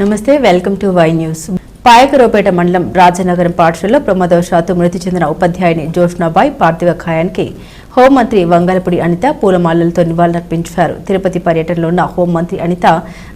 నమస్తే welcome to Y news. Payakaraopeta మండలం రాజనగరం పాఠశాలలో ప్రమాదవశాత్తు మృతి చెందిన ఉపాధ్యాయుని జోష్నాబాయ్ పార్థివ ఖాయానికి హోంమంత్రి వంగలపూడి అనిత పూలమాలలతో నివాళులర్పించారు. తిరుపతి పర్యటనలో ఉన్న హోంమంత్రి అనిత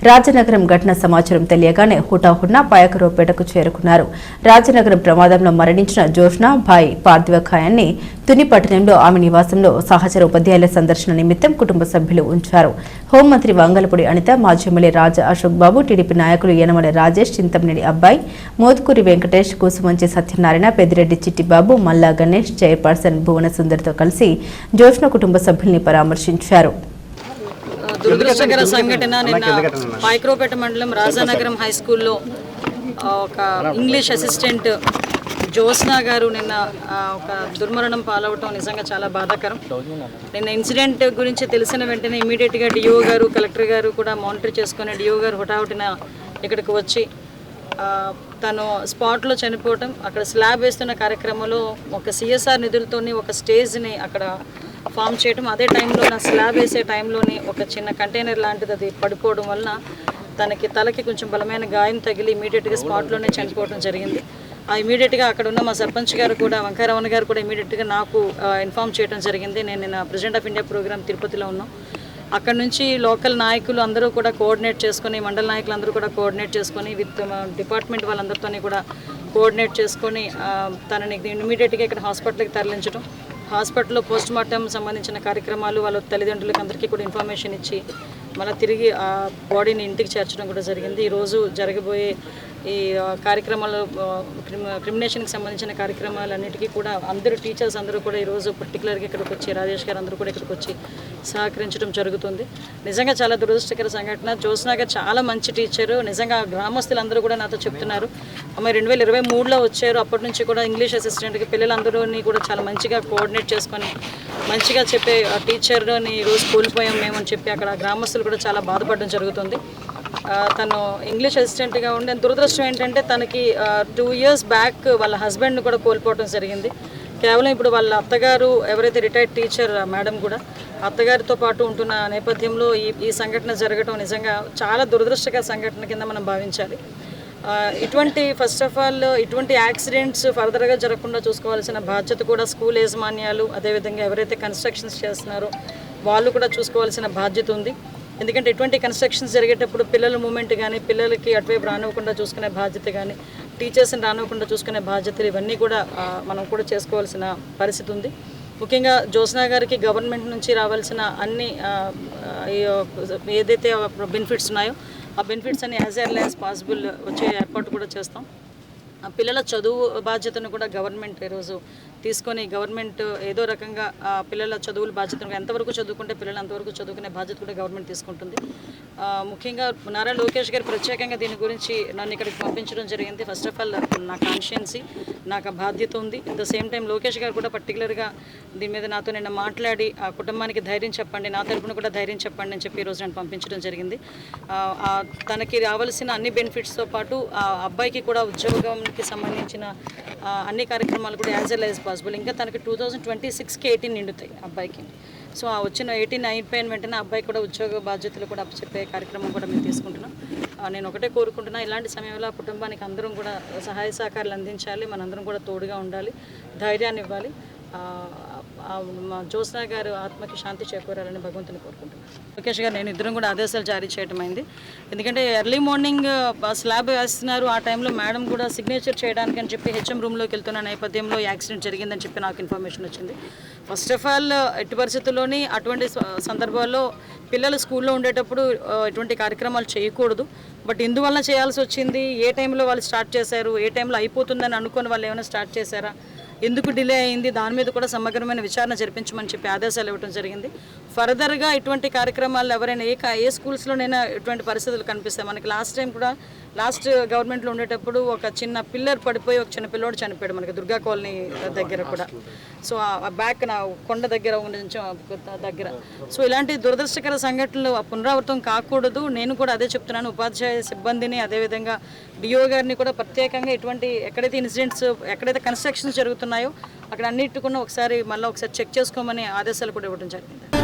రాజనగరం ఘటన సమాచారం తెలియగానే హుటాహున్నా పాయకరోపేటకు చేరుకున్నారు. రాజనగరం ప్రమాదంలో మరణించిన జోష్నా భాయ్ పార్థివ ఖాయాన్ని తుని పట్టణంలో ఆమె నివాసంలో సహచర ఉపాధ్యాయుల సందర్శన నిమిత్తం కుటుంబ సభ్యులు ఉంచారు. హోంమంత్రి వంగలపూడి అనిత మాజీ ఎమ్మెల్యే రాజా అశోక్ బాబు టీడీపీ నాయకులు యనమల రాజేష్ చింతమనేని అబ్బాయి మోత్కూరి వెంకటేష్ కూసుమంచి సత్యనారాయణ పెద్దిరెడ్డి చిట్టిబాబు మల్లా గణేష్ చైర్పర్సన్ భువన సుందర్తో కలిసి జోష్న కుటుంబ సభ్యుల్ని పరామర్శించారు. దురదృష్టకర సంఘటన నిన్న మైక్రోపేట మండలం రాజానగరం హై స్కూల్లో ఒక ఇంగ్లీష్ అసిస్టెంట్ జ్యోత్స్నా గారు నిన్న ఒక దుర్మరణం పాలవటం నిజంగా చాలా బాధాకరం. నిన్న ఇన్సిడెంట్ గురించి తెలిసిన వెంటనే ఇమీడియట్గా డిఓ గారు కలెక్టర్ గారు కూడా మానిటర్ చేసుకొని డిఓ గారు హుటాహుటిన ఇక్కడికి వచ్చి తను స్పాట్లో చనిపోవటం అక్కడ స్లాబ్ వేస్తున్న కార్యక్రమంలో ఒక సిఎస్ఆర్ నిధులతోని ఒక స్టేజ్ని అక్కడ ఫామ్ చేయడం అదే టైంలో నా స్లాబ్ వేసే టైంలోని ఒక చిన్న కంటైనర్ లాంటిది అది పడిపోవడం వలన తనకి తలకి కొంచెం బలమైన గాయం తగిలి ఇమీడియట్గా స్పాట్లోనే చనిపోవడం జరిగింది. ఆ ఇమీడియట్గా అక్కడ ఉన్న మా సర్పంచ్ గారు కూడా వంకాయరమణ గారు కూడా ఇమీడియట్గా నాకు ఇన్ఫామ్ చేయడం జరిగింది. నేను నిన్న ప్రెసిడెంట్ ఆఫ్ ఇండియా ప్రోగ్రామ్ తిరుపతిలో ఉన్నాం. అక్కడ నుంచి లోకల్ నాయకులు అందరూ కూడా కోఆర్డినేట్ చేసుకొని మండల నాయకులు అందరూ కూడా కోఆర్డినేట్ చేసుకొని విత్ డిపార్ట్మెంట్ వాళ్ళందరితోని కూడా కోఆర్డినేట్ చేసుకొని తనని ఇమీడియట్గా ఇక్కడ హాస్పిటల్కి తరలించడం. హాస్పిటల్లో పోస్ట్ మార్టం సంబంధించిన కార్యక్రమాలు వాళ్ళ తల్లిదండ్రులకు అందరికీ కూడా ఇన్ఫర్మేషన్ ఇచ్చి మళ్ళీ తిరిగి ఆ బాడీని ఇంటికి చేర్చడం కూడా జరిగింది. ఈరోజు జరగబోయే ఈ కార్యక్రమాలు క్రిమినేషన్కి సంబంధించిన కార్యక్రమాలన్నిటికీ కూడా అందరూ టీచర్స్ అందరూ కూడా ఈరోజు పర్టికులర్గా ఇక్కడికి వచ్చి రాజేష్ గారు అందరూ కూడా ఇక్కడికి వచ్చి సహకరించడం జరుగుతుంది. నిజంగా చాలా దురదృష్టకర సంఘటన. జ్యోత్స్నా చాలా మంచి టీచరు. నిజంగా గ్రామస్తులందరూ కూడా నాతో చెప్తున్నారు. అమ్మాయి రెండు వేల ఇరవై మూడులో వచ్చారు. అప్పటి నుంచి కూడా ఇంగ్లీష్ అసిస్టెంట్కి పిల్లలందరూని కూడా చాలా మంచిగా కోఆర్డినేట్ చేసుకొని మంచిగా చెప్పే టీచర్ని ఈరోజు కోల్పోయాం మేము అని చెప్పి అక్కడ గ్రామస్తులు కూడా చాలా బాధపడడం జరుగుతుంది. తను ఇంగ్లీష్ అసిస్టెంట్గా ఉండే దురదృష్టం ఏంటంటే తనకి టూ ఇయర్స్ బ్యాక్ వాళ్ళ హస్బెండ్ని కూడా కోల్పోవడం జరిగింది. కేవలం ఇప్పుడు వాళ్ళ అత్తగారు ఎవరైతే రిటైర్డ్ టీచర్ మేడం కూడా అత్తగారితో పాటు ఉంటున్న నేపథ్యంలో ఈ ఈ సంఘటన జరగడం నిజంగా చాలా దురదృష్టకర సంఘటన కింద మనం భావించాలి. ఇటువంటి ఫస్ట్ ఆఫ్ ఆల్ ఇటువంటి యాక్సిడెంట్స్ ఫర్దర్గా జరగకుండా చూసుకోవాల్సిన బాధ్యత కూడా స్కూల్ యాజమాన్యాలు అదేవిధంగా ఎవరైతే కన్స్ట్రక్షన్స్ చేస్తున్నారో వాళ్ళు కూడా చూసుకోవాల్సిన బాధ్యత ఉంది. ఎందుకంటే ఎటువంటి కన్స్ట్రక్షన్స్ జరిగేటప్పుడు పిల్లల మూమెంట్ కానీ పిల్లలకి అటువైపు రానివ్వకుండా చూసుకునే బాధ్యత కానీ టీచర్స్ని రానివ్వకుండా చూసుకునే బాధ్యతలు ఇవన్నీ కూడా మనం కూడా చేసుకోవాల్సిన పరిస్థితి ఉంది. ముఖ్యంగా జ్యోత్స్నా గారికి గవర్నమెంట్ నుంచి రావాల్సిన అన్ని ఏదైతే బెనిఫిట్స్ ఉన్నాయో ఆ బెనిఫిట్స్ అన్ని యాజ్ ఎర్లీ యాజ్ పాసిబుల్ వచ్చే ఏర్పాటు కూడా చేస్తాం. ఆ పిల్లల చదువు బాధ్యతను కూడా గవర్నమెంట్ ఈరోజు తీసుకొని గవర్నమెంట్ ఏదో రకంగా ఆ పిల్లల చదువుల బాధ్యత ఎంతవరకు చదువుకుంటే పిల్లలు అంతవరకు చదువుకునే బాధ్యత కూడా గవర్నమెంట్ తీసుకుంటుంది. ముఖ్యంగా నారా లోకేష్ గారు ప్రత్యేకంగా దీని గురించి నన్ను ఇక్కడికి పంపించడం జరిగింది. ఫస్ట్ ఆఫ్ ఆల్ నా కాన్షియన్సీ నాకు బాధ్యత ఉంది. At the same time Lokesh గారు కూడా పర్టికులర్గా దీని మీద నాతో నిన్న మాట్లాడి ఆ కుటుంబానికి ధైర్యం చెప్పండి నా తరపున కూడా ధైర్యం చెప్పండి అని చెప్పి ఈరోజు నేను పంపించడం జరిగింది. తనకి రావాల్సిన అన్ని బెనిఫిట్స్తో పాటు ఆ అబ్బాయికి కూడా ఉద్యోగంకి సంబంధించిన అన్ని కార్యక్రమాలు కూడా యాజ్ ఎల్ యాజ్ పాసిబుల్. ఇంకా తనకి టూ థౌజండ్ ట్వంటీ సిక్స్కి ఎయిటీన్ నిండుతాయి అబ్బాయికి. సో ఆ వచ్చిన ఎయిటీన్ అయిపోయిన వెంటనే అబ్బాయి కూడా ఉద్యోగ బాధ్యతలు కూడా చెప్పే కార్యక్రమం కూడా మేము తీసుకుంటున్నాం. నేను ఒకటే కోరుకుంటున్నా ఇలాంటి సమయంలో ఆ కుటుంబానికి అందరం కూడా సహాయ సహకారాలు అందించాలి మనందరం కూడా తోడుగా ఉండాలి ధైర్యాన్ని ఇవ్వాలి. జ్యోత్స్నా గారు ఆత్మకి శాంతి చేకూరాలని భగవంతుని కోరుకుంటున్నాను. లోకేష్ గారు నేను ఇద్దరం కూడా ఆదేశాలు జారీ చేయడం అయింది. ఎందుకంటే ఎర్లీ మార్నింగ్ స్లాబ్ వేస్తున్నారు. ఆ టైంలో మేడం కూడా సిగ్నేచర్ చేయడానికి అని చెప్పి హెచ్ఎం రూమ్లోకి వెళ్తున్న నేపథ్యంలో యాక్సిడెంట్ జరిగిందని చెప్పి నాకు ఇన్ఫర్మేషన్ వచ్చింది. ఫస్ట్ ఆఫ్ ఆల్ ఎట్టి పరిస్థితుల్లోని అటువంటి సందర్భాల్లో పిల్లలు స్కూల్లో ఉండేటప్పుడు ఎటువంటి కార్యక్రమాలు చేయకూడదు. బట్ ఇందువల్ల చేయాల్సి వచ్చింది ఏ టైంలో వాళ్ళు స్టార్ట్ చేశారు ఏ టైంలో అయిపోతుందని అనుకొని వాళ్ళు ఏమైనా స్టార్ట్ చేశారా ఎందుకు డిలే అయింది? దాని మీద కూడా సమగ్రమైన విచారణ జరిపించమని చెప్పి ఆదేశాలు ఇవ్వడం జరిగింది. ఫర్దర్గా ఇటువంటి కార్యక్రమాలు ఎవరైనా ఏ ఏ స్కూల్స్లోనైనా ఇటువంటి పరిస్థితులు కనిపిస్తాయి. మనకి లాస్ట్ టైం కూడా లాస్ట్ గవర్నమెంట్లో ఉండేటప్పుడు ఒక చిన్న పిల్లర్ పడిపోయి ఒక చిన్న పిల్లోడు చనిపోయాడు మనకి దుర్గా కాలనీ దగ్గర కూడా. సో ఆ బ్యాక్ నా కొండ దగ్గర కొంచెం దగ్గర. సో ఇలాంటి దురదృష్టకర సంఘటనలు పునరావృతం కాకూడదు. నేను కూడా అదే చెప్తున్నాను. ఉపాధ్యాయ సిబ్బందిని అదేవిధంగా డిఓ గారిని కూడా ప్రత్యేకంగా ఇటువంటి ఎక్కడైతే ఇన్సిడెంట్స్ ఎక్కడైతే కన్స్ట్రక్షన్స్ జరుగుతున్నాయో అక్కడ అన్నిటికున్న ఒకసారి మళ్ళీ ఒకసారి చెక్ చేసుకోమని ఆదేశాలు కూడా ఇవ్వడం జరిగింది.